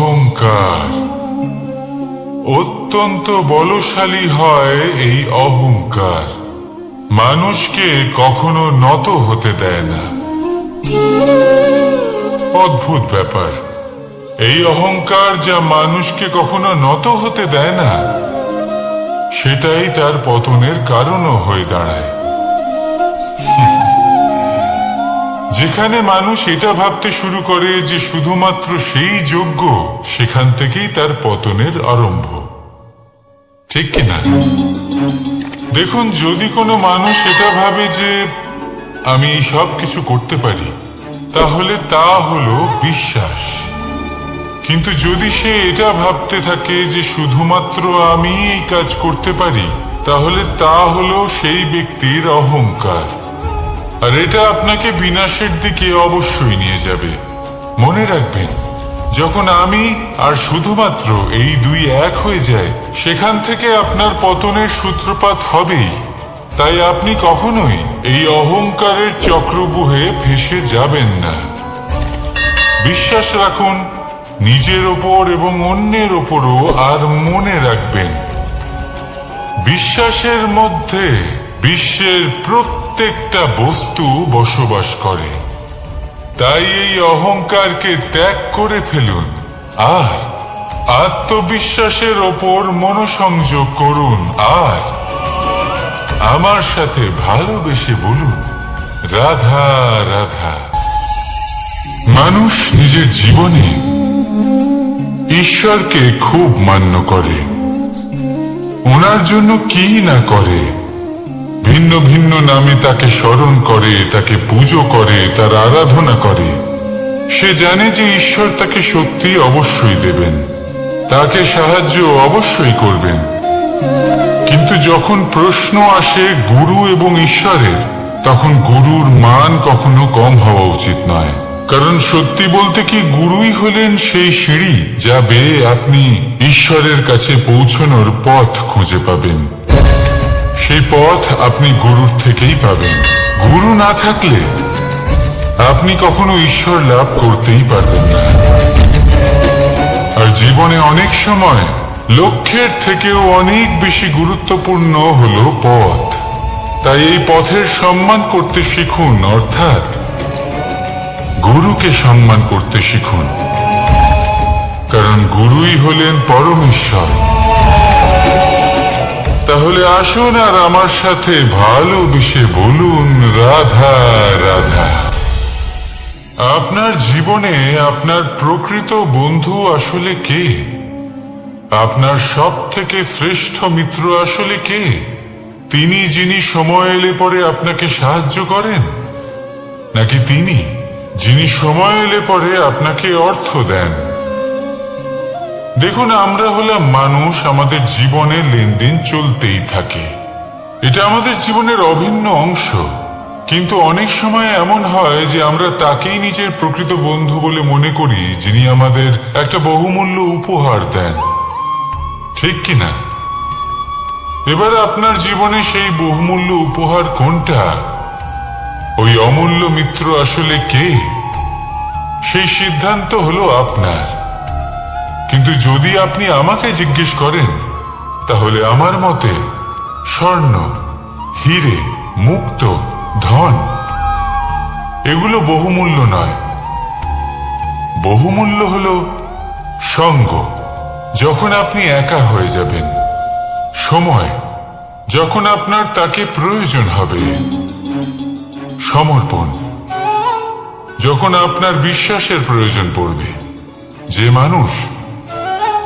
অহংকার। অত্যন্ত বলশালী হয় এই অহংকার। মানুষকে কখনো নত হতে দেয় না। অদ্ভুত ব্যাপার। এই অহংকার যা মানুষকে কখনো নত হতে দেয় না, সেটাই তার পতনের কারণও হয়ে দাঁড়ায়। যেখানে মানুষ এটা ভাবতে শুরু করে যে শুধুমাত্র সেই যোগ্য, সেখান থেকেই তার পতনের আরম্ভ। ঠিক কিনা দেখুন, যদি কোনো মানুষ এটা ভাবে যে আমি সব কিছু করতে পারি, তাহলে তা হলো বিশ্বাস। কিন্তু যদি সে এটা ভাবতে থাকে যে শুধুমাত্র আমি এই কাজ করতে পারি, তাহলে তা হলো সেই ব্যক্তির অহংকার। আর এটা আপনাকে বিনাশের দিকে অবশ্যই নিয়ে যাবে। মনে রাখবেন, যখন আমি আর শুধুমাত্র এই দুই এক হয়ে যায়, সেখান থেকে আপনার পতনের সূত্রপাত হবেই। তাই আপনি কখনোই এই অহংকারের চক্রবুহে ফেসে যাবেন না। বিশ্বাস রাখুন, নিজের ওপর এবং অন্যের ওপরও আর মনে রাখবেন। বিশ্বাসের মধ্যে, বিশ্বের প্রত্যেকটা বস্তু বসবাস করে। তাই এই অহংকারকে ত্যাগ করে ফেলুন। আর আত্মবিশ্বাসের ওপর মনোসংযোগ করুন। আর আমার সাথে ভালোবেসে বলুন, রাধা রাধা। মানুষ নিজের জীবনে ঈশ্বরকে খুব মান্য করে। ওনার জন্য কি না করে? ভিন্ন ভিন্ন নামে তাকে স্মরণ করে, তাকে পুজো করে, তার আরাধনা করে। সে জানে যে ঈশ্বর তাকে সত্যি অবশ্যই দেবেন। তাকে সাহায্য অবশ্যই করবেন। কিন্তু যখন প্রশ্ন আসে গুরু এবং ঈশ্বরের, তখন গুরুর মান কখনো কম হওয়া উচিত নয়। কারণ সত্যি বলতে কি গুরুই হলেন সেই সিঁড়ি যা বেয়ে আপনি ঈশ্বরের কাছে পৌঁছানোর পথ খুঁজে পাবেন। সেই পথ আপনি গুরুর থেকেই পাবেন। গুরু না থাকলে আপনি কখনো ঈশ্বর লাভ করতেই পারবেন না। আর জীবনে অনেক সময় লক্ষ্যের থেকেও অনেক বেশি গুরুত্বপূর্ণ হলো পথ। তাই এই পথের সম্মান করতে শিখুন, অর্থাৎ গুরুকে সম্মান করতে শিখুন। কারণ গুরুই হলেন পরমেশ্বর। তাহলে আসুন আর আমার সাথে ভালোবেসে বলুন, রাধা রাধা। আপনার জীবনে আপনার প্রকৃত বন্ধু আসলে কে? আপনার সব থেকে শ্রেষ্ঠ মিত্র আসলে কে? তিনি যিনি সময় এলে পরে আপনাকে সাহায্য করেন? নাকি তিনি যিনি সময় এলে পরে আপনাকে অর্থ দেন? দেখুন, আমরা হলাম মানুষ আমাদের জীবনে লেনদেন চলতেই থাকে। এটা আমাদের জীবনের অভিন্ন অংশ। কিন্তু অনেক সময় এমন হয় যে আমরা তাকেই নিজের প্রকৃত বন্ধু বলে মনে করি, যিনি আমাদের একটা বহুমূল্য উপহার দেন। ঠিক কিনা? এবার আপনার জীবনে সেই বহুমূল্য উপহার কোনটা? ওই অমূল্য মিত্র আসলে কে? সেই সিদ্ধান্ত হলো আপনার। কিন্তু যদি আপনি আমাকে জিজ্ঞেস করেন, তাহলে আমার মতে স্বর্ণ, হিরে, মুক্ত, ধন, এগুলো বহুমূল্য নয়। বহুমূল্য হল সঙ্গ। যখন আপনি একা হয়ে যাবেন, সময়, যখন আপনার তাকে প্রয়োজন হবে, সমর্পণ, যখন আপনার বিশ্বাসের প্রয়োজন পড়বে, যে মানুষ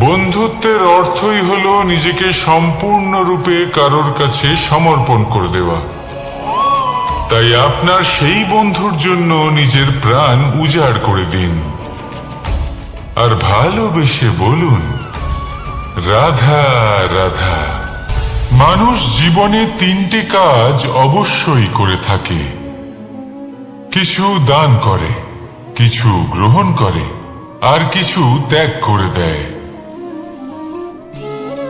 বন্ধুত্বের অর্থই হল নিজেকে সম্পূর্ণরূপে কারোর কাছে সমর্পণ করে দেওয়া। তাই আপনার সেই বন্ধুর জন্য নিজের প্রাণ উজাড় করে দিন। আর ভালোবেসে বলুন, রাধা রাধা, মানুষ জীবনে তিনটে কাজ অবশ্যই করে থাকে। কিছু দান করে, কিছু গ্রহণ করে, আর কিছু ত্যাগ করে দেয়।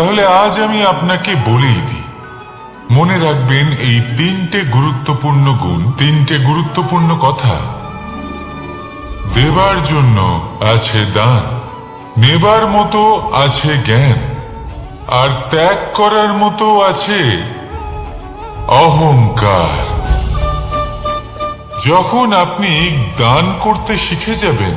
তাহলে আজ আমি আপনাকে বলেই দিই। মনে রাখবেন, এই তিনটে গুরুত্বপূর্ণ গুণ, তিনটে গুরুত্বপূর্ণ কথা। দেবার জন্য আছে দান, নেবার মতো আছে জ্ঞান, আর ত্যাগ করার মতো আছে অহংকার। যখন আপনি দান করতে শিখে যাবেন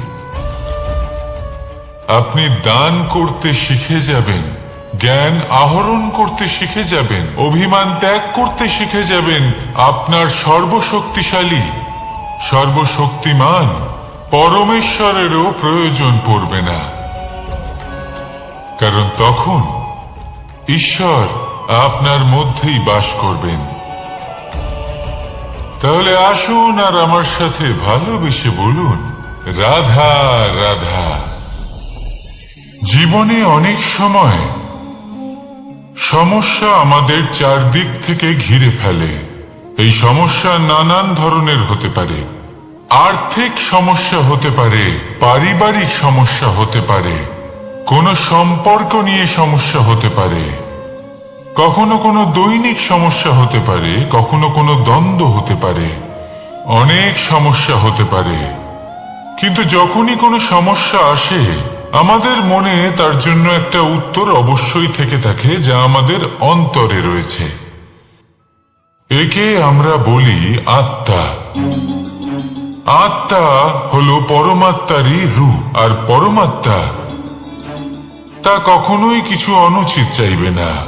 আপনি দান করতে শিখে যাবেন, জ্ঞান আহরণ করতে শিখে যাবেন, অভিমান ত্যাগ করতে শিখে যাবেন আপনার সর্বশক্তিশালী, সর্বশক্তিমান পরমেশ্বরেরও প্রয়োজন পড়বে না। কারণ তখন ঈশ্বর আপনার মধ্যেই বাস করবেন। তাহলে আসুন আর আমার সাথে ভালোবেসে বলুন, রাধা রাধা। জীবনে অনেক সময় সমস্যা আমাদের চারদিক থেকে ঘিরে ফেলে। এই সমস্যা নানান ধরনের হতে পারে। আর্থিক সমস্যা হতে পারে, পারিবারিক সমস্যা হতে পারে, কোনো সম্পর্ক নিয়ে সমস্যা হতে পারে। কখনো কোনো দৈনিক সমস্যা হতে পারে, কখনো কোনো দ্বন্দ্ব হতে পারে। অনেক সমস্যা হতে পারে। কিন্তু যখনই কোনো সমস্যা আসে আমাদের মনে তার জন্য একটা উত্তর অবশ্যই থেকে থাকে, যা আমাদের অন্তরে রয়েছে। একে আমরা বলি আত্মা। আত্মা হলো পরমাত্মারই রূপ, আর পরমাত্মা তা কখনোই কিছু অনুচিত চাইবে না।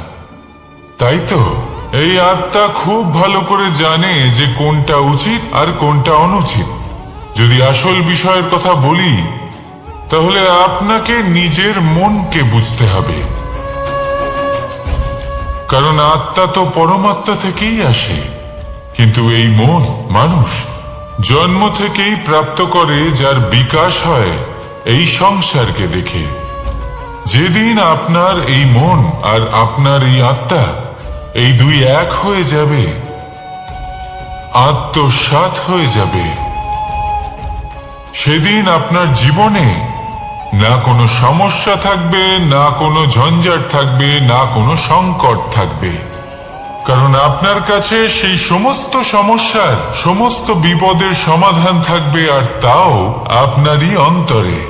তাই তো? এই আত্মা খুব ভালো করে জানে যে কোনটা উচিত আর কোনটা অনুচিত। যদি আসল বিষয়ের কথা বলি তাহলে আপনাকে নিজের মনকে বুঝতে হবে। কারণ আত্মা তো পরমাত্মা থেকেই আসে। কিন্তু এই মন মানুষ, জন্ম থেকেই প্রাপ্ত করে যার বিকাশ হয় এই সংসারকে দেখে। যেদিন আপনার এই মন আর আপনার এই আত্মা এই দুই এক হয়ে যাবে আত্মসাত হয়ে যাবে। সেদিন আপনার জীবনে না কোনো সমস্যা থাকবে, না কোনো ঝঞ্ঝাট থাকবে, না কোনো সংকট থাকবে। কারণ আপনার কাছে সেই সমস্ত সমস্যার, সমস্ত বিপদের সমাধান থাকবে আর তাও আপনারই অন্তরে।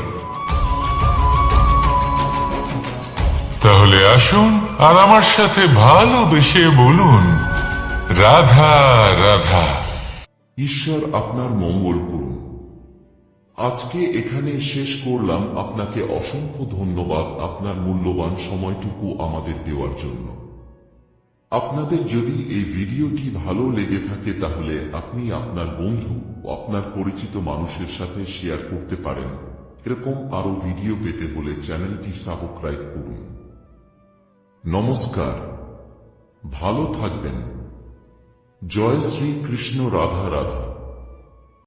তাহলে আসুন আর আমার সাথে ভালোবেসে বলুন, রাধা রাধা। ঈশ্বর আপনার মঙ্গল করুন। আজকে এখানে শেষ করলাম। আপনাকে অসংখ্য ধন্যবাদ আপনার মূল্যবান সময়টুকু আমাদের দেওয়ার জন্য। আপনাদের যদি এই ভিডিওটি ভালো লেগে থাকে তাহলে আপনি আপনার বন্ধু আপনার পরিচিত মানুষের সাথে শেয়ার করতে পারেন। এরকম আরও ভিডিও পেতে হলে চ্যানেলটি সাবস্ক্রাইব করুন। নমস্কার। ভালো থাকবেন। জয় শ্রী কৃষ্ণ রাধা রাধা।